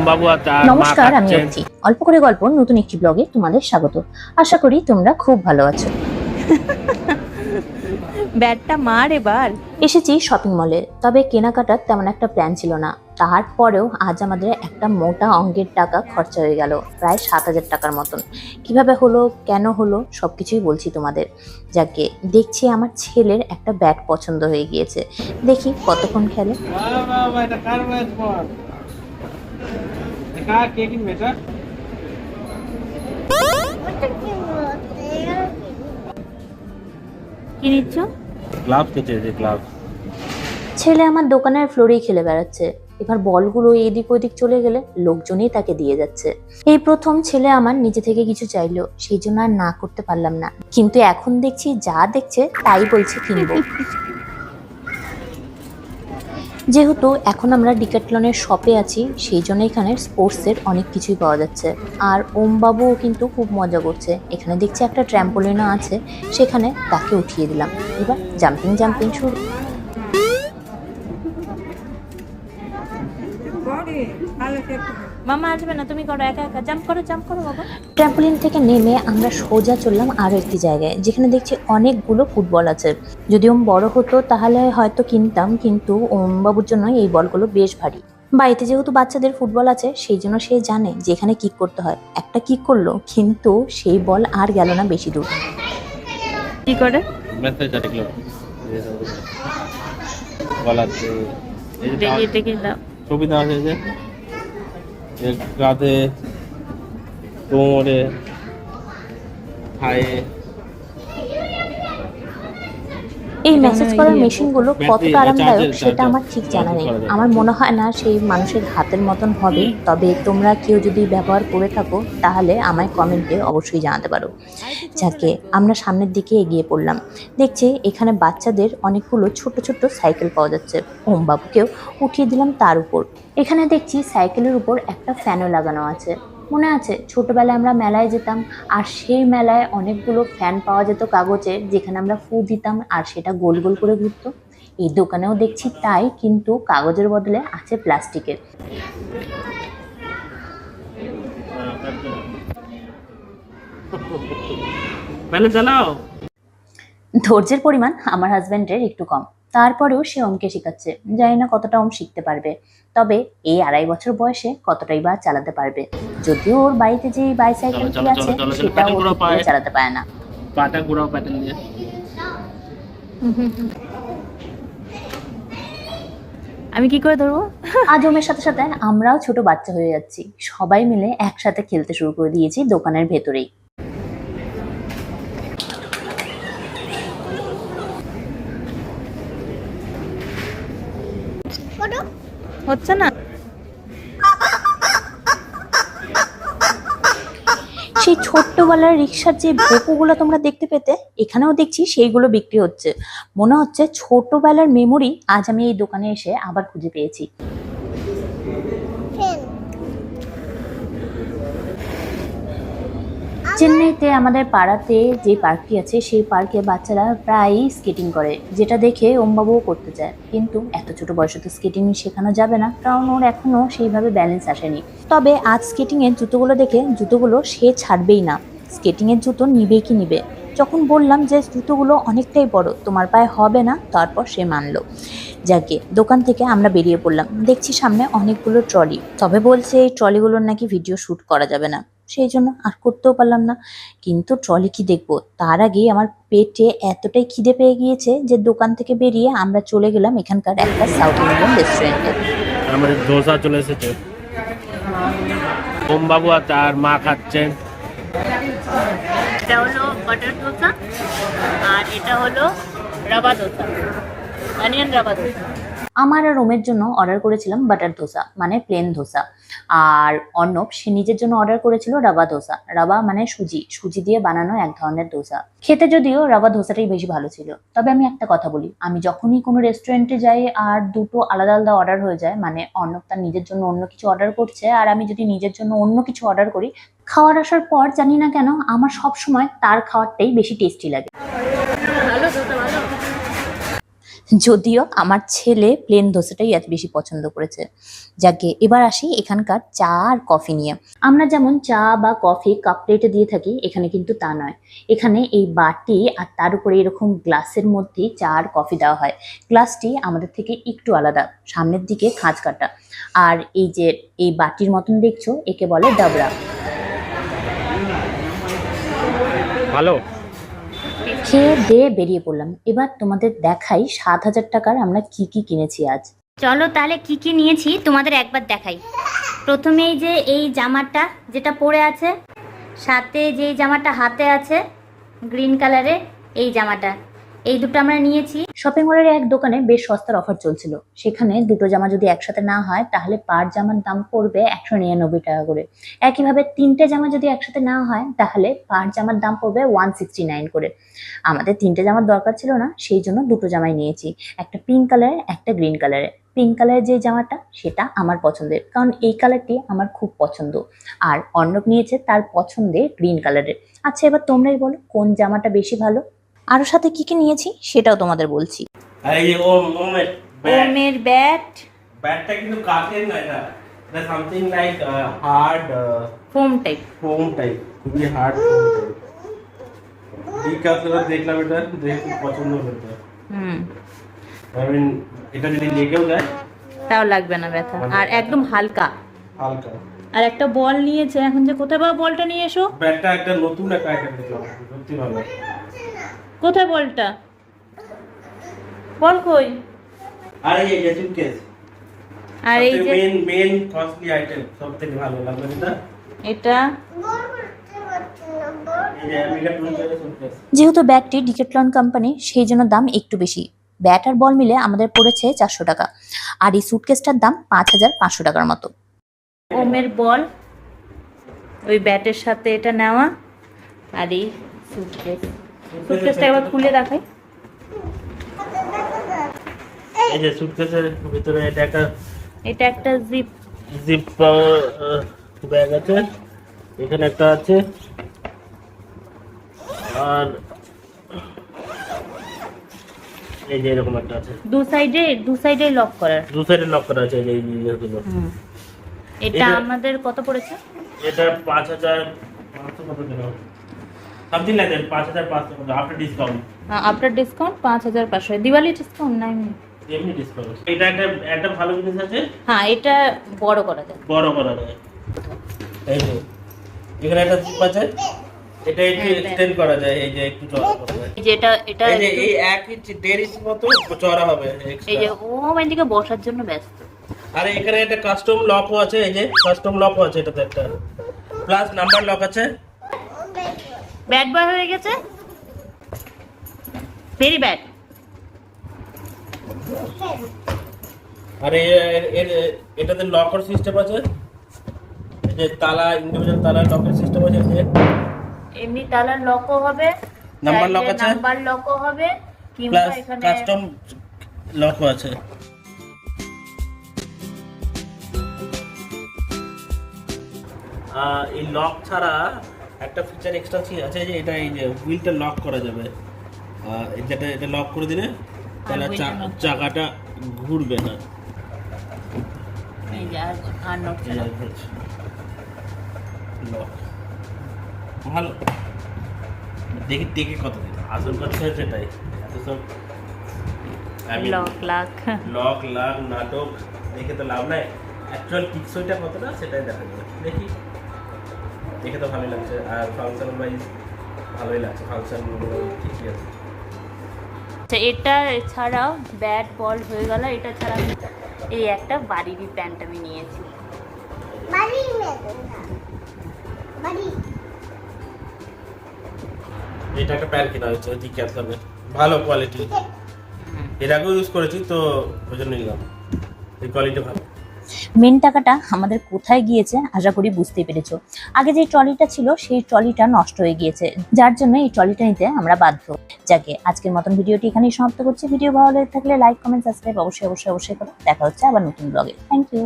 ওম বাবু আর তার নমস্কার আমি খাচ্ছেন অল্প করে গল্প নতুন একটি ব্লগে তোমাদের স্বাগত। আশা করি তোমরা খুব ভালো আছো। ব্যাটটা মার এবার। এসেছি শপিং মলে তবে কেনাকাটার তেমন একটা প্ল্যান ছিল না। তারপরেও আজ আমাদের একটা মোটা অঙ্কের টাকা খরচা হয়ে গেল প্রায় সাত হাজার টাকার মতন। কীভাবে হলো কেন হলো সব কিছুই বলছি তোমাদের। যাকে দেখছি আমার ছেলের একটা ব্যাট পছন্দ হয়ে গিয়েছে। দেখি কতক্ষণ খেলে। ম্যাচ বল কার কে নিচ্ছ? গ্লাভস কেটে যে গ্লাভস ছেলে আমার দোকানের ফ্লোরেই খেলে বেড়াচ্ছে। এবার বলগুলো এদিক ওদিক চলে গেলে লোকজনই তাকে দিয়ে যাচ্ছে। এই প্রথম ছেলে আমার নিজে থেকে কিছু চাইলো সেই জন্য আর না করতে পারলাম না। কিন্তু এখন দেখছি যা দেখছে তাই বলছে কিনবো। যেহেতু এখন আমরা ডিকেটলনের শপে আছি, সেই জন্য এখানে স্পোর্টসের অনেক কিছুই পাওয়া যাচ্ছে। আর ওমবাবুও কিন্তু খুব মজা করছে। এখানে দেখছি একটা ট্র্যাম্পোলিনা আছে, সেখানে তাকে উঠিয়ে দিলাম। এবার জাম্পিং জাম্পিং শুরু। মামা আসবে না তুমি করো একা একা। জাম্প করো জাম্প করো বাবা। ট্র্যাম্পলিন থেকে নেমে আমরা সোজা চললাম আরও একটি জায়গায় যেখানে দেখছি অনেকগুলো ফুটবল আছে। যদি ওম বড় হতো তাহলে হয়তো কিনতাম কিন্তু ওম বাবুর জন্য এই বলগুলো বেশ ভারী। বাড়িতে যেহেতু বাচ্চাদের ফুটবল আছে সেই জন্য সে জানে যে এখানে কিক করতে হয়। একটা কিক করল কিন্তু সেই বল আর গেল না বেশি দূর। কি করে? মেসেজ বলাতে ছবি দেওয়া এর কাঁধে কোমরে হায়ে এই মেসেজ করার ইয়ে, মেশিনগুলো ব্যাটারি, কতটা আরামদায়ক সেটা আমার ঠিক জানা নেই। আমার মনে হয় না সেই মানুষের হাতের মতন হবে। তবে তোমরা কেউ যদি ব্যবহার করে থাকো তাহলে আমায় কমেন্টে অবশ্যই জানাতে পারো। যাকে আমরা সামনের দিকে এগিয়ে পড়লাম। দেখছি এখানে বাচ্চাদের অনেকগুলো ছোট ছোট সাইকেল পাওয়া যাচ্ছে। ওম বাবুকেও উঠিয়ে দিলাম তার উপর। এখানে দেখছি সাইকেলের উপর একটা ফ্যানও লাগানো আছে। মনে আছে? ছোটবেলায় আমরা মেলায় যেতাম আর সেই মেলায় অনেকগুলো ফ্যান পাওয়া যেত কাগজে যেখানে আমরা ফু দিতাম আর সেটা গোল গোল করে ঘুরতো। এই দোকানেও দেখছি তাই কিন্তু কাগজের বদলে আছে প্লাস্টিকের। ধৈর্যের পরিমাণ আমার হাজব্যান্ডের একটু কম। তারপরেও সে ওমকে শেখাচ্ছে। জানি না কতটা ওম শিখতে পারবে। তবে এই আড়াই বছর বয়সে কতটাই বা চালাতে পারবে? যদিও ওর বাড়িতে যে বাইসাইকেলটি আছে সেটা ও। চালাতে পারে না। পাটা ঘুরাও প্যাটার্ন দিয়ে। আমি কি করে ধরবো? আজ ওমের সাথে সাথে আমরাও ছোট বাচ্চা হয়ে যাচ্ছি। সবাই মিলে একসাথে খেলতে শুরু করে দিয়েছি দোকানের ভেতরেই। হচ্ছে না? সেই ছোট্টবেলার রিক্সার যে বেপুগুলো তোমরা দেখতে পেতে, এখানেও দেখছি সেইগুলো বিক্রি হচ্ছে। মনে হচ্ছে ছোটবেলার মেমোরি আজ আমি এই দোকানে এসে আবার খুঁজে পেয়েছি। চেন্নাইতে আমাদের পাড়াতে যে পার্কটি আছে, সেই পার্কে বাচ্চারা প্রায়ই স্কেটিং করে, যেটা দেখে ওমবাবুও করতে চায়। কিন্তু এত ছোট বয়সে তো স্কেটিং শেখানো যাবে না, কারণ ওর এখনও সেইভাবে ব্যালেন্স আসেনি। তবে আজ স্কেটিং এর জুতোগুলো দেখে জুতোগুলো সে ছাড়বেই না। স্কেটিংয়ের জুতো নিবে কি নিবে? যখন বললাম যে জুতোগুলো অনেকটাই বড়, তোমার পায়ে হবে না, তারপর সে মানলো। যাকে, দোকান থেকে আমরা বেরিয়ে পড়লাম। দেখছি সামনে অনেকগুলো ট্রলি। তবে বলছে এই ট্রলিগুলোর নাকি ভিডিও শ্যুট করা যাবে না। সেই জন্য আর করতেও পারলাম না। কিন্তু ট্রলি কি দেখব? তার আগেই আমার পেটে এতটাই খিদে পেয়ে গিয়েছে যে দোকান থেকে বেরিয়ে আমরা চলে গেলাম এখানকার একটা সাউথ ইন্ডিয়ান রেস্টুরেন্টে আমাদের দোসা চলে এসেছে। ওম বাবু আর তার মা খাচ্ছেন এটা হলো বাটার দোসা আর এটা হলো রাবা দোসা অনিয়ন রাবা দোসা। আমার আর রোমের জন্য অর্ডার করেছিলাম বাটার ধোসা মানে প্লেন ধোসা আর অর্ণব, সে নিজের জন্য অর্ডার করেছিল রাবা ধোসা রাবা মানে সুজি সুজি দিয়ে বানানো এক ধরনের ধোসা খেতে যদিও রাবা ধোসাটাই বেশি ভালো ছিল। তবে আমি একটা কথা বলি, আমি যখনই কোনো রেস্টুরেন্টে যাই আর দুটো আলাদা আলাদা অর্ডার হয়ে যায় মানে অর্ণব তার নিজের জন্য অন্য কিছু অর্ডার করছে আর আমি যদি নিজের জন্য অন্য কিছু অর্ডার করি, খাওয়ার আসার পর জানি না কেন, আমার সব সময় তার খাওয়ারটাই বেশি টেস্টি লাগে। যদিও আমার ছেলে প্লেন ধোসাটাই এত বেশি পছন্দ করেছে। যাকে এবার আসি এখানকার চা আর কফি নিয়ে। আমরা যেমন চা বা কফি কাপ প্লেটে দিয়ে থাকি, এখানে কিন্তু তা নয়। এখানে এই বাটি আর তার উপরে এরকম গ্লাসের মধ্যেই চা আর কফি দেওয়া হয়। গ্লাসটি আমাদের থেকে একটু আলাদা, সামনের দিকে খাঁজ কাটা। আর এই যে এই বাটির মতন দেখছ, একে বলে ডাবরা ভালো। খেয়ে দিয়ে বেরিয়ে পড়লাম। এবার তোমাদের দেখাই সাত হাজার টাকার আমরা কি কি কিনেছি আজ। চলো তাহলে কি কি নিয়েছি তোমাদের একবার দেখাই। প্রথমেই যে এই জামাটা যেটা পরে আছে, সাথে যে জামাটা হাতে আছে গ্রিন কালারে এই জামাটা। এই দুটো আমরা নিয়েছি। শপিং মলের এক দোকানে বেশ সস্তার অফার চলছিল। সেখানে দুটো জামা যদি একসাথে না হয়, তাহলে পার জামার দাম পড়বে একশো নিরানব্বই টাকা করে। একইভাবে তিনটে জামা যদি একসাথে না হয়, তাহলে পার জামার দাম পড়বে ওয়ান সিক্সটি নাইন করে। আমাদের তিনটে জামার দরকার ছিল না, সেই জন্য দুটো জামাই নিয়েছি। একটা পিঙ্ক কালারের একটা গ্রিন কালারের পিঙ্ক কালারের যে জামাটা, সেটা আমার পছন্দের। কারণ এই কালারটি আমার খুব পছন্দ। আর অর্ণব নিয়েছে তার পছন্দের গ্রিন কালারের আচ্ছা এবার তোমরাই বলো, কোন জামাটা বেশি ভালো? আরও সাথে কি কি নিয়েছি সেটাও তোমাদের বলছি। ওমের ব্যাট। ব্যাটটা কিন্তু কাঠের না এটা এটা something like hard foam type foam type খুবই হার্ড ফোম টাইপ এই দেখলাম এটা দেখে পছন্দ করতে হুম। আই মিন এটা যদি লেগেও যায় তাও লাগবে না ব্যথা। আর একদম হালকা। হালকা। আর একটা বল নিয়েছে এখন যে কোথায় বা বলটা নিয়ে এসো। ব্যাটটা একটা নতুন একটা আইটেম সত্যি ভালো। কোথায় বলটা? বল কই? আর এই যে সুটকেস আর এই যে মেন মেন কস্টলি আইটেম সবথেকে ভালো লাগবে এটা? এটা? যেহেতু ব্যাগটি ডিকেটলন কোম্পানি সেই জন্য দাম একটু বেশি। ব্যাট আর বল মিলে আমাদের পড়েছে চারশো টাকা। আর এই সুটকেসটার দাম পাঁচ হাজার পাঁচশো টাকার মতো। ওমের বল ওই ব্যাটের সাথে এটা নেওয়া আর এই সুটকেস সুটকেসটা একবার খুলে দেখাই। এই যে সুটকেসের ভিতরে এটা একটা এটা একটা জিপ জিপ ব্যাগ আছে। এখানে একটা আছে। আর এই যে এরকম একটা আছে। দু সাইডে দু সাইডে লক করার দু সাইডে লক করা আছে এই যে এই জিনিসগুলো এটা এটা- আমাদের কত পড়েছে? এটা পাঁচ হাজার পাঁচশো কত দিন পাঁচ হাজার পাঁচশো কত আফটার ডিসকাউন্ট আফটার ডিসকাউন্ট পাঁচ হাজার পাঁচশো। দিওয়ালি ডিসকাউন্ট নাই এমনি ডিসকাউন্ট এটা একটা একটা ভালো জিনিস আছে? হ্যাঁ এটা বড় করা যায়। বড় করা যায়। এই যে এখানে একটা জিপ আছে। এটা একটু হ্যাঁ, এক্সটেন্ড করা যায় এই যে একটু চড়া এটা এটা এই এক ইঞ্চি দেড় ইঞ্চি মতো চড়া হবে এই যে ও দিকে বসার জন্য ব্যস্ত। আর এখানে একটা কাস্টম লকও আছে এই যে কাস্টম লকও আছে এটাতে একটা। প্লাস নাম্বার লক আছে। ব্যাট বার হয়ে গেছে? ভেরি ব্যাড আর এটাতে লকার সিস্টেম আছে? যে তালা ইন্ডিভিজুয়াল তালা লকের সিস্টেম আছে? যে এমনি তালার লকও হবে নাম্বার লক আছে? নাম্বার লকও হবে কিংবা এখানে কাস্টম লকও আছে। আহ, এই লক ছাড়া একটা ফিচার এক্সট্রা আছে যে এটা এই যে হুইলটা লক করা যাবে? যেটা এটা লক করে দিলে তাহলে। চাকাটা ঘুরবে না এই যে আর আর নড়ছে এই না। যে ঘুরছে। লক ভালো। দেখি টেকে কত দিন। আসল কথা হচ্ছে এটাই এত সব লক লাক লক লাগ নাটক দেখে তো লাভ নাই। অ্যাকচুয়াল কতটা সেটাই দেখা যাবে দেখি। দেখে তো ভালোই লাগছে। আর ফাংশন ওয়াইজ ভালোই লাগছে। ফাংশন ঠিকই আছে। আচ্ছা এটা ছাড়াও ব্যাট বল হয়ে গেল। এটা ছাড়া এই একটা বাড়িরই প্যান্ট আমি নিয়েছি। এটা। একটা প্যান্ট কেনা হচ্ছে জি ক্যাপসাবে ভালো কোয়ালিটি এর আগেও ইউজ করেছি তো ওই জন্য নিলাম। এই কোয়ালিটি ভালো। মেন টাকাটা আমাদের কোথায় গিয়েছে আশা করি বুঝতে পেরেছ। আগে যে ট্রলিটা ছিল সেই ট্রলিটা নষ্ট হয়ে গিয়েছে, যার জন্য এই ট্রলিটা নিতে আমরা বাধ্য। যাকে আজকের মতন ভিডিওটি এখানেই সমাপ্ত করছি। ভিডিও ভালো লেগে থাকলে লাইক, কমেন্ট, সাবস্ক্রাইব অবশ্যই অবশ্যই অবশ্যই করো। দেখা হচ্ছে আবার নতুন ব্লগে থ্যাংক ইউ